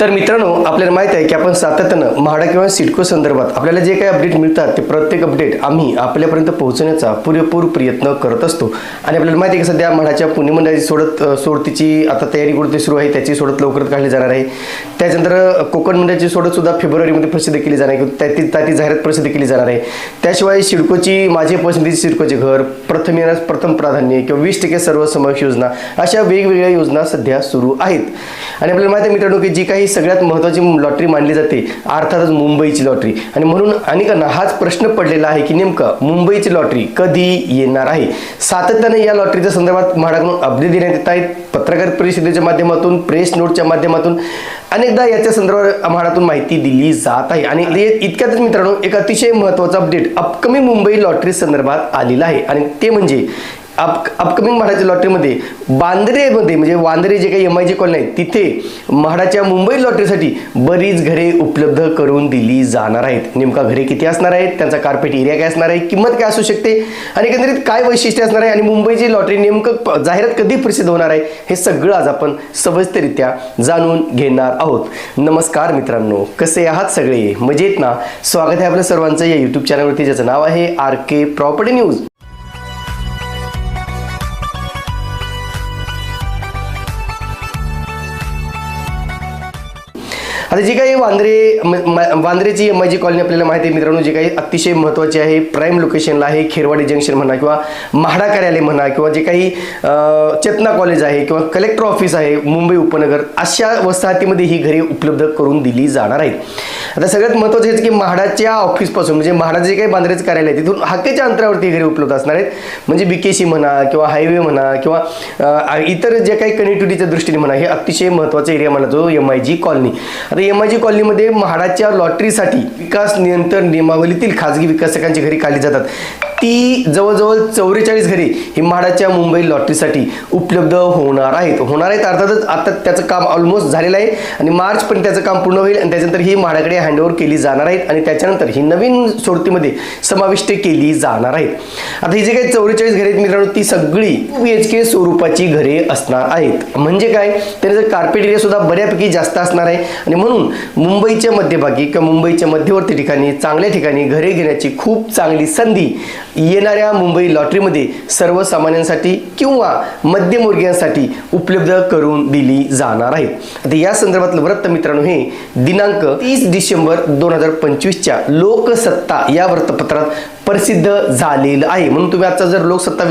तर मित्रांनो आपल्याला माहीत आहे की आपण सातत्यानं म्हाडा किंवा सिडको संदर्भात आपल्याला जे काही अपडेट मिळतात ते प्रत्येक अपडेट आम्ही आपल्यापर्यंत पोहोचण्याचा पुरेपूर प्रयत्न करत असतो. आणि आपल्याला माहिती आहे की सध्या म्हाडाच्या पुणे मंडळाची सोडत सोडतीची आता तयारी कुठे सुरू आहे त्याची सोडत लवकरच काढली जाणार आहे. त्याच्यानंतर कोकण मंडळाची सोडत सुद्धा फेब्रुवारीमध्ये प्रसिद्ध केली जाणार आहे. त्याची त्याची जाहिरात प्रसिद्ध केली जाणार आहे. त्याशिवाय सिडकोची माझी पसंतीचे सिडकोचे घर प्रथम येण्यास प्रथम प्राधान्य किंवा वीस टक्के सर्वसमावेश योजना अशा वेगवेगळ्या योजना सध्या सुरू आहेत. आणि आपल्याला माहिती आहे मित्रांनो की जी काही सगळ्यात महत्त्वाची लॉटरी मानली जाते अर्थातच मुंबईची लॉटरी. आणि म्हणून अनेकांना हाच प्रश्न पडलेला आहे की नेमकं मुंबईची लॉटरी कधी येणार आहे? सातत्याने या लॉटरीच्या संदर्भात म्हाडाकडून अपडेट देण्यात येत आहेत. पत्रकार परिषदेच्या माध्यमातून प्रेस नोटच्या माध्यमातून अनेक एकदा याच्या संदर्भात आम्हालातून माहिती दिली जात आहे. आणि इतक्यातच मित्रांनो एक अतिशय महत्त्वाचा अपडेट अपकमिंग मुंबई लॉटरी संदर्भात आलेला आहे. आणि ते म्हणजे अप अपकमिंग म्हाडाच्या लॉटरीमध्ये बांद्रेमध्ये म्हणजे वांद्रे जे काही एम आय जी कॉलनी आहे तिथे म्हाडाच्या मुंबई लॉटरीसाठी बरीच घरे उपलब्ध करून दिली जाणार आहेत. नेमका घरे किती असणार आहेत? त्यांचा कार्पेट एरिया काय असणार आहे? किंमत काय असू शकते? आणि एकंदरीत काय वैशिष्ट्य असणार आहे? आणि मुंबईची लॉटरी नेमकं जाहिरात कधी प्रसिद्ध होणार आहे? हे सगळं आज आपण सविस्तरित्या जाणून घेणार आहोत. नमस्कार मित्रांनो कसे आहात सगळे? मजेत ना? स्वागत आहे आपल्या सर्वांचं या यूट्यूब चॅनलवरती ज्याचं नाव आहे आर के प्रॉपर्टी न्यूज आता जी काही वांद्रे म- वांद्रेची एम आय जी कॉलनी आपल्याला माहिती आहे मित्रांनो जी काही अतिशय महत्त्वाची आहे प्राईम लोकेशनला आहे खेरवाडी जंक्शन म्हणा किंवा म्हाडा कार्यालय म्हणा किंवा जे काही चेतना कॉलेज आहे किंवा कलेक्टर ऑफिस आहे मुंबई उपनगर अशा वसाहतीमध्ये ही घरे उपलब्ध करून दिली जाणार आहेत. आता सगळ्यात महत्त्वाचं हेच की म्हाडाच्या ऑफिसपासून म्हणजे म्हाडाचे जे काही बांद्रेचं कार्यालय आहे तिथून हाकेच्या अंतरावरती ही घरे उपलब्ध असणार आहेत. म्हणजे बीकेसी म्हणा किंवा हायवे म्हणा किंवा इतर जे काही कनेक्टिव्हिटीच्या दृष्टीने म्हणा हे अतिशय महत्त्वाचा एरिया म्हणा जो एम आय जी कॉलनी आता एम आय जी कॉलनीमध्ये म्हाडाच्या लॉटरीसाठी विकास नियंत्रण नियमावलीतील खाजगी विकासकांची घरी काढली जातात. ती जवळजवळ चौवेचाळीस घरे ही म्हाडाच्या मुंबई लॉटरीसाठी उपलब्ध होणार आहेत. होणार आहेत अर्थातच आता त्याचं काम ऑलमोस्ट झालेलं आहे आणि मार्च पण त्याचं काम पूर्ण होईल आणि त्याच्यानंतर ही म्हाडाकडे हँडओव्हर केली जाणार आहेत आणि त्याच्यानंतर ही नवीन सोडतीमध्ये समाविष्ट केली जाणार आहेत. आता ही जी काही चौवेचाळीस घरे आहेत मित्रांनो ती सगळी बी एच के स्वरूपाची घरे असणार आहेत. म्हणजे काय? त्याचं कार्पेट एरिया सुद्धा बऱ्यापैकी जास्त असणार आहे आणि म्हणून मुंबईच्या मध्यभागी किंवा मुंबईच्या मध्यवर्ती ठिकाणी चांगल्या ठिकाणी घरे घेण्याची खूप चांगली संधी येणाऱ्या मुंबई लॉटरीमध्ये सर्वसामान्यांसाठी किंवा मध्यमवर्गीयांसाठी उपलब्ध करून दिली जाणार आहे. आता या संदर्भातलं वृत्त मित्रांनो हे दिनांक तीस डिसेंबर दोन हजार पंचवीसच्या लोकसत्ता या वृत्तपत्रात प्रसिद्ध झालेलं आहे. म्हणून तुम्ही आजचा जर लोकसत्ता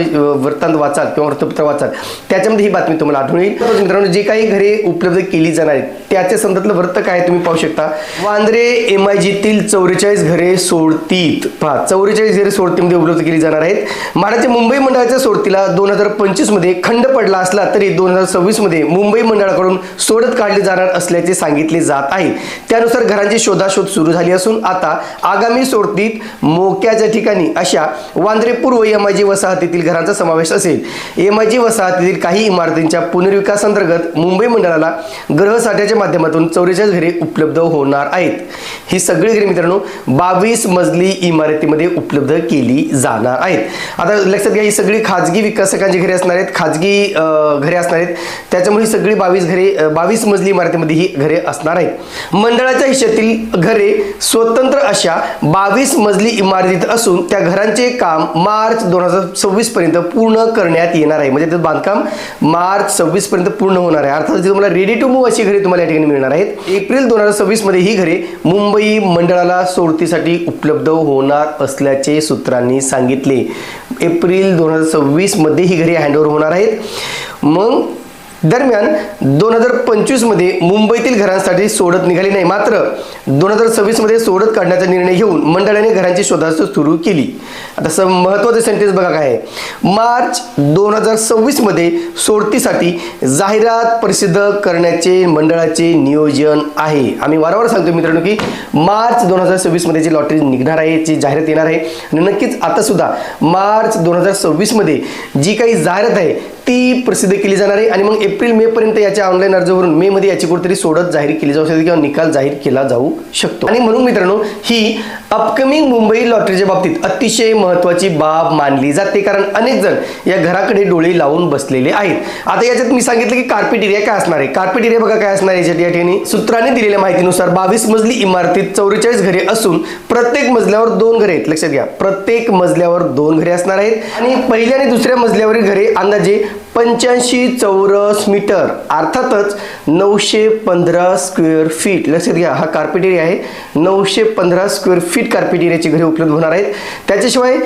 वृत्तांत वाचाल किंवा वृत्तपत्र वाचाल त्याच्यामध्ये ही बातमी तुम्हाला आढळून येईल. मित्रांनो जे काही घरे उपलब्ध केली जाणार आहेत त्याच्या संदर्भातलं वृत्त काय आहे तुम्ही पाहू शकता. वांद्रे एम आय जीतील चौवेचाळीस घरे सोडतीत. पहा चौवेचाळीस घरे सोडतीमध्ये उपलब्ध केली जाणार आहेत. म्हाडाच्या मुंबई मंडळाच्या सोडतीला दोन हजार पंचवीसमध्ये खंड पडला असला तरी दोन हजार सव्वीसमध्ये मुंबई मंडळाकडून सोडत काढली जाणार असल्याचे सांगितले जात आहे. त्यानुसार घरांची शोधाशोध सुरू झाली असून आता आगामी सोडतीत मोक्याच्या ठिकाणी अशा वांद्रे पूर्व एम वसाहतीतील घरांचा समावेश असेल. एम वसाहतीतील काही इमारतींच्या पुनर्विकासांतर्गत मुंबई मंडळाला ग्रहसाठ्याच्या माध्यमातून चौवेचाळीस घरे उपलब्ध होणार आहेत. ही सगळी घरे मित्रांनो बावीस मजली इमारतीमध्ये उपलब्ध केली जाणार आहेत. आता लक्षात घ्या ही सगळी खाजगी विकासकांची घरे असणार आहेत खाजगी घरे असणार आहेत. त्याच्यामुळे ही सगळी बावीस घरे बावीस मजली इमारतीमध्ये ही घरे असणार आहेत. मंडळाच्या हिश्यातील घरे स्वतंत्र अशा बावीस मजली इमारतीत असून त्या घरांचे काम मार्च दोन हजार सव्वीस पर्यंत पूर्ण करण्यात येणार आहे. म्हणजे ते बांधकाम मार्च सव्वीस पर्यंत पूर्ण होणार आहे. अर्थात जे तुम्हाला रेडी टू मूव्ह अशी घरे तुम्हाला या ठिकाणी मिळणार आहेत. एप्रिल दोन हजार सव्वीसमध्ये ही घरे मुंबई मंडळाला सोडतीसाठी उपलब्ध होणार असल्याचे सूत्रांनी सांगितले. एप्रिल दोन हजार सव्वीसमध्ये ही घरे हँडओव्हर होणार आहेत. मग दरम्यान दोन हजार पंचवीसमध्ये मुंबईतील घरांसाठी सोडत निघाली नाही. मात्र दोन हजार सव्वीसमध्ये सोडत काढण्याचा निर्णय घेऊन मंडळाने घरांची शोधास सुरू केली. आता स महत्त्वाचं सेंटेन्स बघा काय आहे. मार्च दोन हजार सव्वीसमध्ये सोडतीसाठी जाहिरात प्रसिद्ध करण्याचे मंडळाचे नियोजन आहे. आम्ही वारंवार सांगतो मित्रांनो की मार्च दोन हजार सव्वीसमध्ये जी लॉटरी निघणार आहे जी जाहिरात येणार आहे आणि नक्कीच आता सुद्धा मार्च दोन हजार सव्वीसमध्ये जी काही जाहिरात आहे ती प्रसिद्ध केली जाणार आहे. आणि मग एप्रिल मे पर्यंत याच्या ऑनलाईन अर्ज भरून मे मध्ये याची कुठेतरी सोडत जाहीर केली जाऊ शकते किंवा निकाल जाहीर केला जाऊ शकतो. आणि म्हणून मित्रांनो ही अपकमिंग मुंबई लॉटरीच्या बाबतीत अतिशय महत्वाची बाब मानली जाते. कारण अनेक जण या घराकडे डोळे लावून बसलेले आहेत. आता याच्यात मी सांगितलं की कार्पेट एरिया काय असणार आहे? कार्पेट एरिया बघा काय असणार याच्यात. या ठिकाणी सूत्राने दिलेल्या माहितीनुसार बावीस मजली इमारतीत चौवेचाळीस घरे असून प्रत्येक मजल्यावर दोन घरे आहेत. लक्षात घ्या प्रत्येक मजल्यावर दोन घरे असणार आहेत. आणि पहिल्या आणि दुसऱ्या मजल्यावरील घरे अंदाजे पंच्याऐंशी चौरस मीटर अर्थातच नऊशे पंधरा स्क्वेअर फीट. लक्षात घ्या हा कार्पेट एरिया आहे. नऊशे पंधरा स्क्वेअर फीट कार्पेट एरियाची घरे उपलब्ध होणार आहेत. त्याच्याशिवाय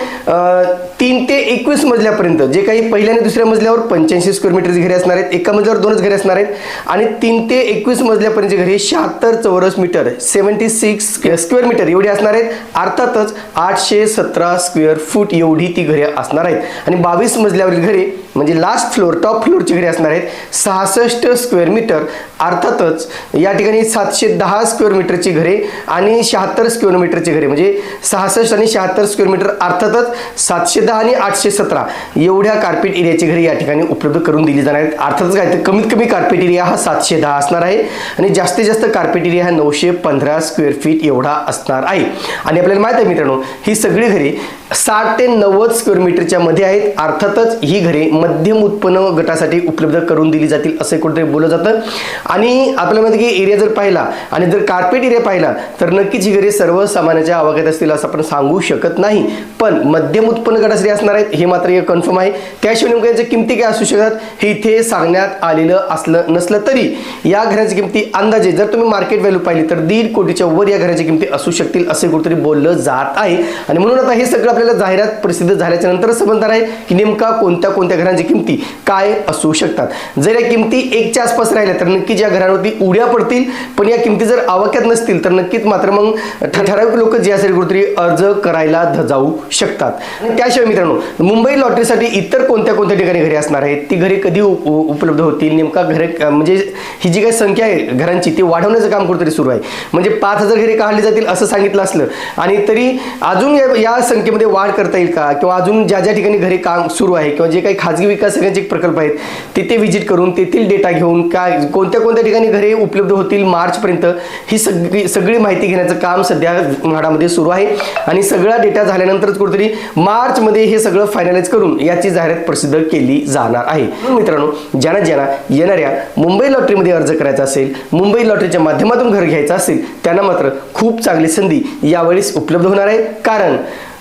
तीन ते एकवीस मजल्यापर्यंत जे काही पहिल्या आणि दुसऱ्या मजल्यावर पंच्याऐंशी स्क्वेअर मीटरची घरे असणार आहेत एका मजल्यावर दोनच घरे असणार आहेत. आणि तीन ते एकवीस मजल्यापर्यंतची घरे शहात्तर चौरस metre seventy six square metre एवढी असणार आहेत. अर्थातच आठशे सतरा स्क्वेअर फूट एवढी ती घरे असणार आहेत. आणि बावीस मजल्यावरील घरे म्हणजे लास्ट फ्लोअर टॉप फ्लोअरची घरे असणार आहेत. सहासष्ट स्क्वेअर मीटर अर्थातच या ठिकाणी सातशे दहा स्क्वेअर मीटरची घरे आणि शहात्तर स्क्वेअर मीटरची घरे. म्हणजे सहासष्ट आणि शहात्तर स्क्वेअर मीटर अर्थातच सातशे दहा आणि आठशे सतरा एवढ्या कार्पेट एरियाची घरे या ठिकाणी उपलब्ध करून दिली जाणार आहेत. अर्थातच काय तर कमीत कमी कार्पेट एरिया हा सातशे दहा असणार आहे आणि जास्तीत जास्त कार्पेट एरिया हा नऊशे पंधरा स्क्वेअर फीट एवढा असणार आहे. आणि आपल्याला माहीत आहे मित्रांनो ही सगळी घरे साठ ते नव्वद स्क्वेअर मीटरच्या मध्ये आहेत. अर्थातच ही घरे मध्यम उत्पन्न गटासाठी उपलब्ध करून दिली जातील असे कुठेतरी बोललं जातं. आणि आपल्याला माहिती की एरिया जर पाहिला आणि जर कार्पेट एरिया पाहिला तर नक्कीच ही घरे सर्वसामान्याच्या आवाक्यात असतील असं आपण सांगू शकत नाही. पण मध्यम उत्पन्न गटासाठी असणार आहेत हे मात्र कन्फर्म आहे. त्याशिवाय नेमकं यांच्या किमती काय असू शकतात हे इथे सांगण्यात आलेलं असलं नसलं तरी या घराची किमती अंदाजे जर तुम्ही मार्केट व्हॅल्यू पाहिली तर दीड कोटीच्या वर या घराची किमती असू शकतील असे कुठेतरी बोललं जात आहे. आणि म्हणून आता हे सगळं आपल्याला जाहिरात प्रसिद्ध झाल्याच्या नंतरच समजणार आहे की नेमका कोणत्या कोणत्या घरांची किमती काय असू शकतात. जर या किमती एकच्या आसपास राहिल्या तर नक्कीच या घरांवरती उड्या पडतील पण या किमती जर आवाक्यात नसतील तर नक्कीच मात्र मग ठ- ठराविक लोक जे असेल कुठेतरी अर्ज करायला ध- जाऊ शकतात. आणि त्याशिवाय मित्रांनो मुंबई लॉटरीसाठी इतर कोणत्या कोणत्या ठिकाणी घरे असणार आहेत? ती घरे कधी उ- उपलब्ध होतील? नेमका घरे म्हणजे ही जी काही संख्या आहे घरांची ती वाढवण्याचं काम कुठेतरी सुरू आहे. म्हणजे पाच हजार घरे काढली जातील असं सांगितलं असलं आणि तरी अजून या- या संख्येमध्ये वाढ करता येईल का? किंवा अजून ज्या ज्या ठिकाणी घरे काम सुरू आहे किंवा जे काही खाजगी विकास प्रकल्प आहेत तिथे व्हिजिट करून तेथील डेटा घेऊन काय कोणत्या कोणत्या ठिकाणी घरे उपलब्ध होतील मार्चपर्यंत ही सगळी सगळी माहिती घेण्याचं काम सध्या म्हाडामध्ये सुरू आहे. आणि सगळा डेटा झाल्यानंतरच कुठेतरी मार्चमध्ये हे सगळं फायनलाइज करून याची जाहिरात प्रसिद्ध केली जाणार आहे. मित्रांनो ज्यांना ज्यांना येणाऱ्या मुंबई लॉटरीमध्ये अर्ज करायचा असेल मुंबई लॉटरीच्या माध्यमातून घर घ्यायचं असेल त्यांना मात्र खूप चांगली संधी यावेळेस उपलब्ध होणार आहे. कारण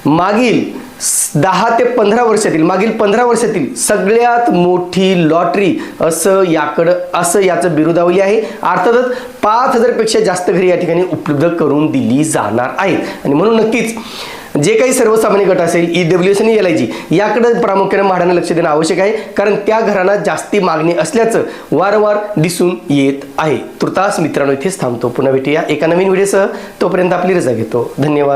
मागील दहा ते पंधरा वर्षातील मागील पंधरा वर्षातील सगळ्यात मोठी लॉटरी असं याकडं असं याचं बिरुदावली आहे. अर्थातच पाच हजारपेक्षा जास्त घरी या ठिकाणी उपलब्ध करून दिली जाणार आहेत. आणि म्हणून नक्कीच जे काही सर्वसामान्य गट असेल ई डब्ल्यू एस आणि एल आय जी याकडे प्रामुख्याने म्हाडाने लक्ष देणं आवश्यक आहे. कारण त्या घरांना जास्ती मागणी असल्याचं वारंवार दिसून येत आहे. तुर्तास मित्रांनो इथेच थांबतो. पुन्हा भेटूया एका नवीन व्हिडिओसह. तोपर्यंत आपली रजा घेतो. धन्यवाद.